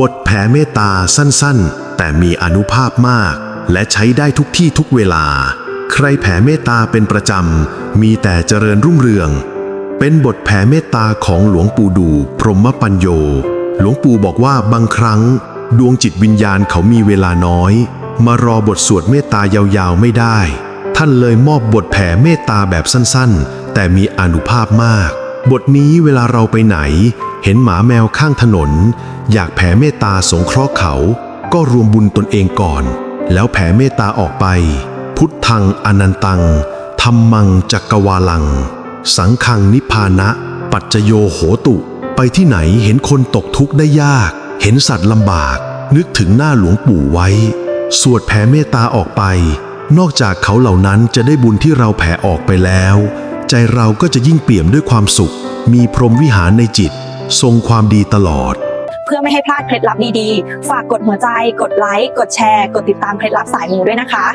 บทแผ่เมตตาสั้นๆ แต่มีอนุภาพมาก และใช้ได้ทุกที่ทุกเวลา ใครแผ่เมตตาเป็นประจำ มีแต่เจริญรุ่งเรือง เป็นบทแผ่เมตตาของหลวงปู่ดู พรหมปัญโย หลวงปู่บอกว่าบางครั้ง ดวงจิตวิญญาณเขามีเวลาน้อย มารอบทสวดเมตตายาวๆไม่ได้ ท่านเลยมอบบทแผ่เมตตาแบบสั้นๆ แต่มีอนุภาพมาก บทนี้เวลาเราไปไหน เห็นหมาแมวข้างถนน อยากแผ่เมตตาสงเคราะห์เขา ก็รวมบุญตนเองก่อน แล้วแผ่เมตตาออกไป พุทธังอนันตังธรรมังจักรวาลัง สังขังนิพพานะ ปัจจโยโหตุ ไปที่ไหนเห็นคนตกทุกข์ได้ยาก เห็นสัตว์ลำบาก นึกถึงหน้าหลวงปู่ไว้ สวดแผ่เมตตาออกไป นอกจากเขาเหล่านั้นจะได้บุญที่เราแผ่ออกไปแล้ว ใจเราก็จะยิ่งเปี่ยมด้วยความสุข มีพรหมวิหารในจิต ทรงความดีตลอด เพื่อไม่ให้พลาดเคล็ดลับดีๆ ฝากกดหัวใจ กดไลค์ กดแชร์ กดติดตามเคล็ดลับสายมูด้วยนะคะ